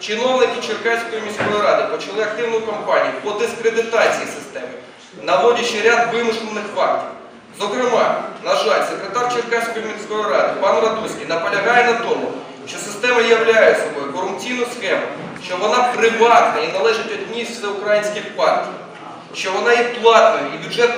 чиновники Черкаської міської ради почали активну кампанію по дискредитації системи, наводячи ряд вимушених фактів. Зокрема, на жаль, секретар Черкаської міської ради пан Радуський наполягає на тому, що система являє собою корупційну схему, що вона приватна і належить одній з всеукраїнських партій, що вона є платною і бюджет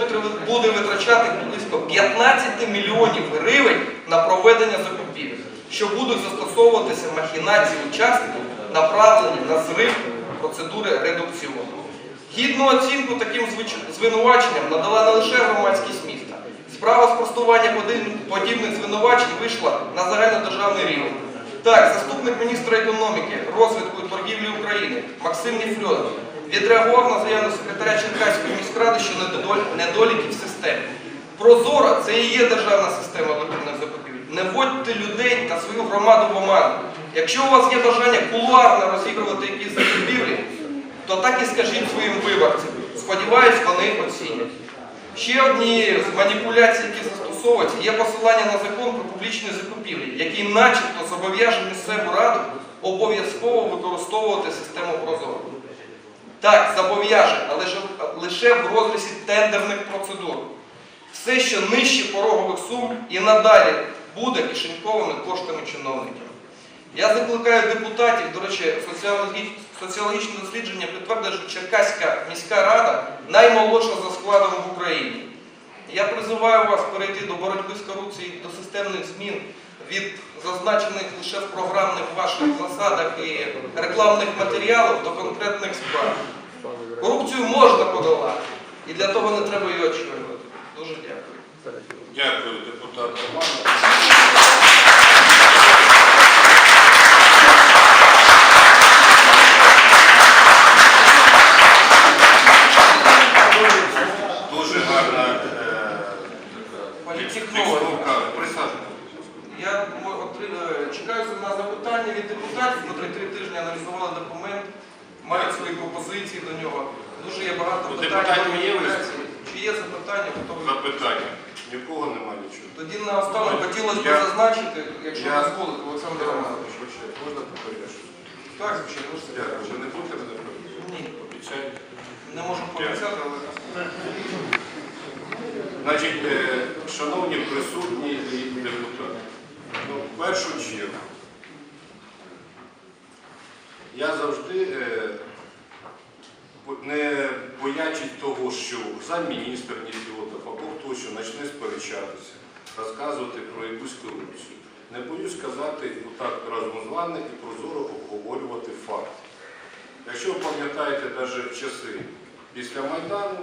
буде- витрачати близько 15 мільйонів гривень на проведення закупівель, що будуть застосовуватися махінації учасників, направлені на зрив процедури редукціону. Гідну оцінку таким звинуваченням надала не лише громадськість міста. Справа спростування подіб- подібних звинувачень вийшла на загальнодержавний рівень. Так, заступник міністра економіки, розвитку і торгівлі України Максим Ніфльодов відреагував на заяву секретаря Черкаської міськради щодо недоліків системи. Прозоро це і є державна система електронних закупівель. Не вводьте людей та свою громаду в оману. Якщо у вас є бажання кулуарно розігрувати якісь закупівлі, то так і скажіть своїм виборцям. Сподіваюсь, вони оцінять. Ще однією з маніпуляцій, які застосовуються, є посилання на закон про публічні закупівлі, який начебто зобов'яже місцеву раду обов'язково використовувати систему Прозоро. Так, зобов'яже, але лише в розрізі тендерних процедур. Все, що нижче порогових сум, і надалі буде кишеньковими коштами чиновників. Я закликаю депутатів, до речі, соціологічне дослідження підтвердить, що Черкаська міська рада наймолодша за складом в Україні. Я призиваю вас перейти до боротьби з корупцією, до системних змін від зазначених лише в програмних ваших засадах і рекламних матеріалів до конкретних справ. Корупцію можна подолати, і для того не треба її очолювати. Дуже дякую. Дякую, депутат Романов. Присаджуйтесь. Я е, чекаю на запитання від депутатів, котрі три тижні аналізували документ, мають свої пропозиції до нього. Дуже є багато питань. депутатів є маніпуляцій. Чи є запитання, готові? Запитання. Нікого немає нічого. Тоді наостанок хотілося б зазначити, якщо я- дозволите, Олександр Романович. Можна попередити? Так, звичайно, Дякую. Ви не будете мене? Ні, Обіцяєте? не можу пообіцяти, але Значить, е, шановні присутні і депутати, ну, в першу чергу, я завжди, е, не боячись того, що замміністр Ніфіотов або хто що почне сперечатися, розказувати про якусь корупцію. Не боюсь сказати отак разом з вами і прозоро обговорювати факти. Якщо ви пам'ятаєте навіть часи після Майдану,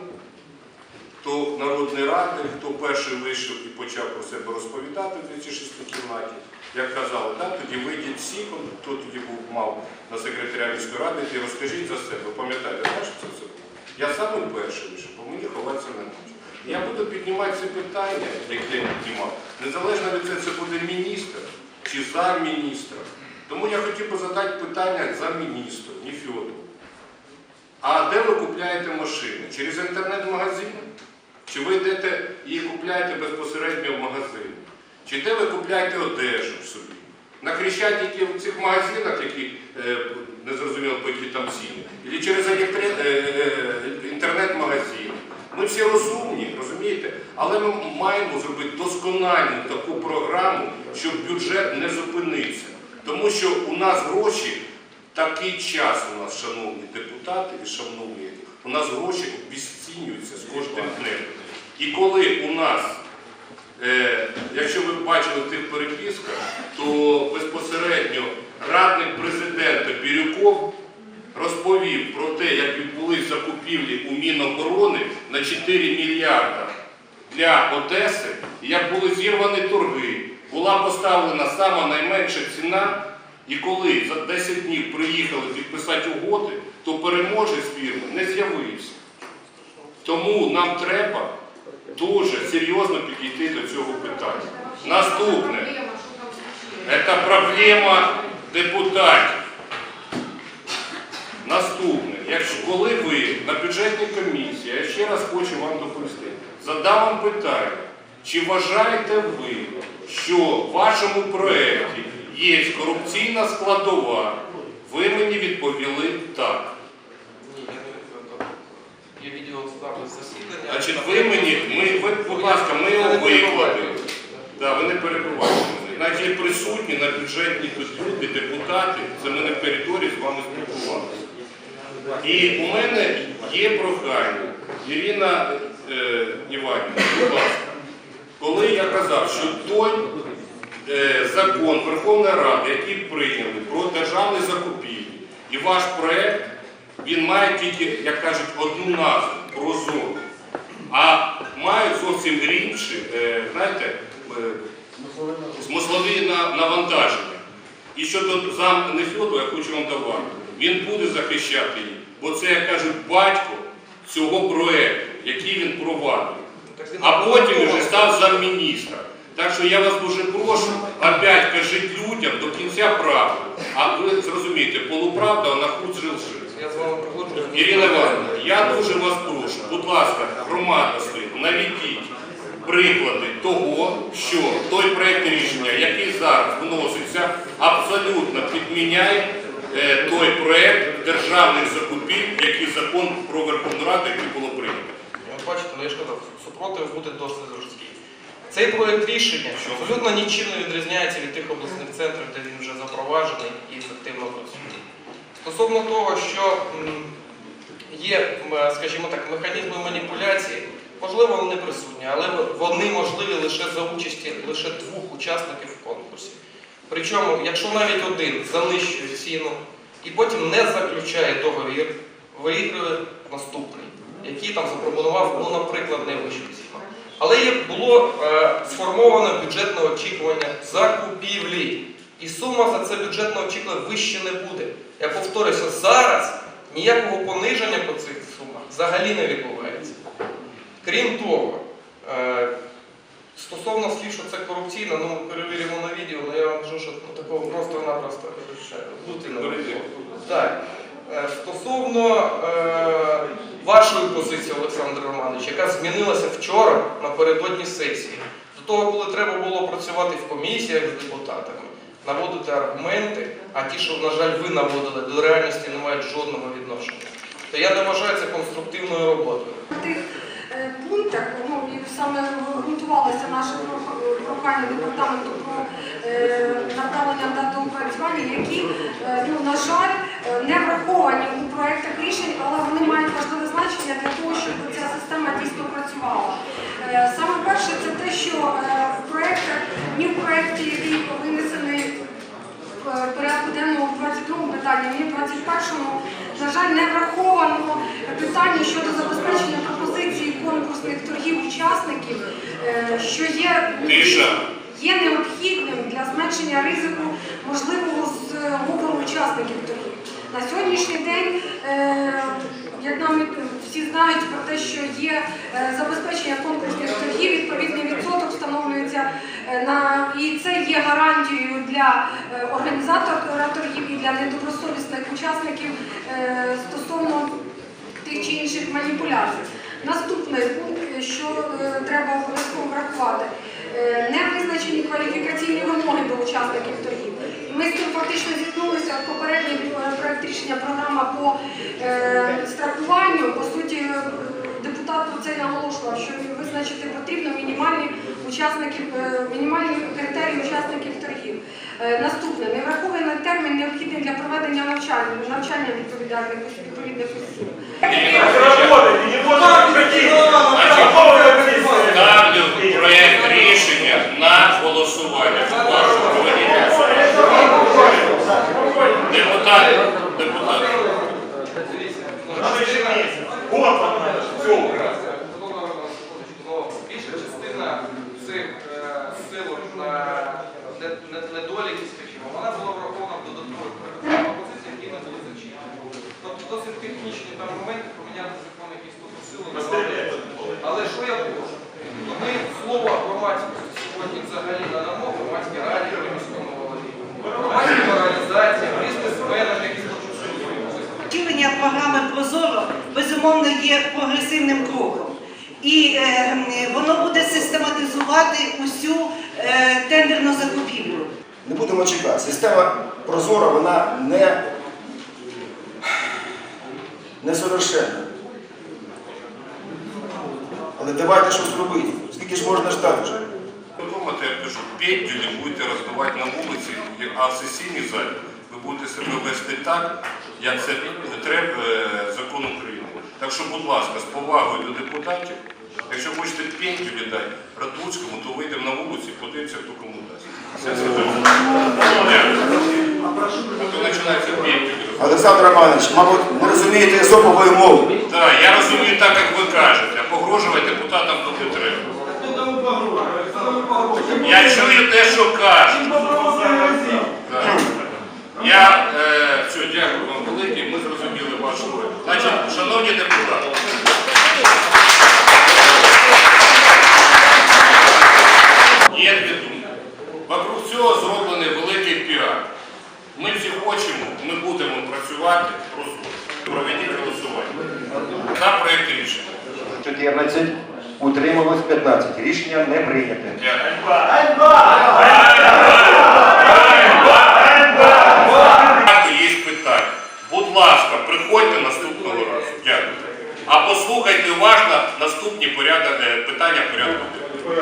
то Народний радник, хто перший вийшов і почав про себе розповідати в 2006 кімнаті, як казали, да, тоді вийдіть всі, хто тоді був мав на секретаря міської ради, і розкажіть за себе. Пам'ятаєте, знаєте, що це все було? Я саме перший вийшов, бо мені ховатися не можна. Я буду піднімати це питання, яке я піднімав, незалежно від цього, це буде міністр чи замміністра. Тому я хотів би задати питання замміністру, Ніфіотову. А де ви купляєте машини? Через інтернет-магазин? Чи ви йдете і купляєте безпосередньо в магазині? Чи де ви купляєте одежу собі? На Хрещатикі в цих магазинах, які е, не зрозуміло по які там ціни, і через електри- е, е, інтернет-магазин. Ми всі розумні, розумієте? Але ми маємо зробити доскональну таку програму, щоб бюджет не зупинився. Тому що у нас гроші Такий час у нас, шановні депутати і шановні, у нас гроші обіцінюються з кожним днем. І коли у нас, е, якщо ви бачили в тих переписках, то безпосередньо радник президента Бірюков розповів про те, як відбулись закупівлі у Міноборони на 4 мільярда для Одеси, як були зірвані торги, була поставлена сама найменша ціна. І коли за 10 днів приїхали підписати угоди, то переможець фірми не з'явився. Тому нам треба дуже серйозно підійти до цього питання. Наступне це проблема депутатів. Наступне, коли ви на бюджетній комісії, я ще раз хочу вам доповісти, задам вам питання, чи вважаєте ви, що в вашому проєкті є корупційна складова Ви мені відповіли так. Ні, я не відповідав. Є відеозапис засідання. Значить, ви мені, ми, ви, будь ласка, ми його викладемо. Да, ви не перебуваєте. мене. Навіть є присутні на бюджетній тут люди, депутати, це ми в коридорі з вами спілкувалися. І у мене є прохання, Ірина е, Іванівна, будь ласка, коли я казав, що той е, закон Верховної Ради, який прийняли про державні закупівлі, і ваш проект, він має тільки, як кажуть, одну назву прозоро. А мають зовсім інші, е, знаєте, е, смислові на- навантаження. І щодо зам Нефьоду, я хочу вам давати, він буде захищати її, бо це, як кажуть, батько цього проекту, який він провадив. А потім вже став замміністра. Так що я вас дуже прошу, опять кажіть людям до кінця правду. А ви зрозумієте, полуправда, вона хуже лжи. Я з вами погоджуюсь. Ірина Івановна, я дуже вас прошу, будь ласка, громада стоїть, наведіть приклади того, що той проєкт рішення, який зараз вноситься, абсолютно підміняє е, той проєкт державних закупівель, який закон про Верховну Раду, який було прийнято. От бачите, ну я ж казав, супротив буде досить жорсткий. Цей проєкт рішення абсолютно нічим не відрізняється від тих обласних центрів, де він вже запроваджений і. Стосовно того, що є, скажімо так, механізми маніпуляції, можливо, вони присутні, але вони можливі лише за участі лише двох учасників в конкурсі. Причому, якщо навіть один занищує ціну і потім не заключає договір, виігрує наступний, який там запропонував, ну, наприклад, найвищу ціну. Але було е, сформовано бюджетне очікування закупівлі. І сума за це бюджетне очікування вище не буде. Я повторюся, зараз ніякого пониження по цих сумах взагалі не відбувається. Крім того, е, стосовно слів, що це корупційно, ну ми перевіримо на відео, але я вам кажу, що ну, такого просто-напросто бути не. Так. Е, Стосовно е, вашої позиції, Олександр Романович, яка змінилася вчора напередодні сесії, до того, коли треба було працювати в комісіях з депутатами, наводити аргументи, а ті, що, на жаль, ви наводили, до реальності не мають жодного відношення. То я не вважаю це конструктивною роботою. В тих е, пунктах, ну і саме ґрунтувалося наше прохання департаменту про е, направлення дати опрацювання, які, е, ну, на жаль, не враховані у проєктах рішень, але вони мають важливе значення для того, щоб ця система дійсно працювала. Е, Саме перше, це те, що е, в проєктах, ні в проєкті, який винесений в порядку денному в 22 І в 21-му, на жаль, не враховано питання щодо забезпечення пропозиції конкурсних торгів учасників, е, що є, є необхідним для зменшення ризику можливого зговору учасників торгів. На сьогоднішній день, е, як нам всі знають про те, що є е, забезпечення конкурсних торгів, відповідний відсоток встановлюється е, на і це є гарантією для е, організатора торгів і для недобросовісних учасників стосовно тих чи інших маніпуляцій. Наступний пункт, що треба обов'язково врахувати, не визначені кваліфікаційні вимоги до учасників торгів. Ми з цим фактично зіткнулися в попередній е, проект рішення програма по е, страхуванню. По суті, е, депутат про це наголошував, що визначити потрібно мінімальні учасників, е, мінімальні критерії учасників торгів. Е, Наступне не врахований термін необхідний для проведення навчання, навчання відповідальних відповідних осіб. Проєкт рішення на голосування. Депутати, депутати. Надо еще месяц. Год вам все убрать. Більша частина цих е, силок на не- не- недоліки, скажімо, вона була врахована в додаткових пропозиціях, які не були зачинені. Тобто досить технічні там моменти поміняти закон, який стосує силу. Але що я прошу? То ми слово громадськості сьогодні взагалі надамо громадській раді при міському голові. Громадським організаціям, бізнесменам, які хочуть щось зробити. Втілення програми Прозоро безумовно є прогресивним кроком. І е, м, воно буде систематизувати усю е, тендерну закупівлю. Не будемо чекати. Система прозора вона не несовершенна. Але давайте щось робити. Скільки ж можна ждати вже? Ви думаєте, я кажу, пендюлі будете роздавати на вулиці, а в сесійній залі ви будете себе вести так, як це треба е, закон України. Так що, будь ласка, з повагою до депутатів, якщо хочете пендюлі дати Радуцькому, то вийдемо на вулиці, подивимося, хто кому Олександр Романович, мабуть, не розумієте езопової мови. Так, я розумію так, як ви кажете, а погрожувати депутатам тут не треба. Я чую те, що кажуть. Так. Я е, все, дякую вам велике, ми зрозуміли вашу роль. Значить, шановні депутати. Є дві думки. Вокруг цього зроблений великий піар. Ми всі хочемо, ми будемо працювати просто. Проведіть голосування. За проєкт рішення. 14, утрималось 15. Рішення не прийняте. Багато є питань. Будь ласка, приходьте наступного разу. Дякую. А послухайте уважно наступні е, питання порядку.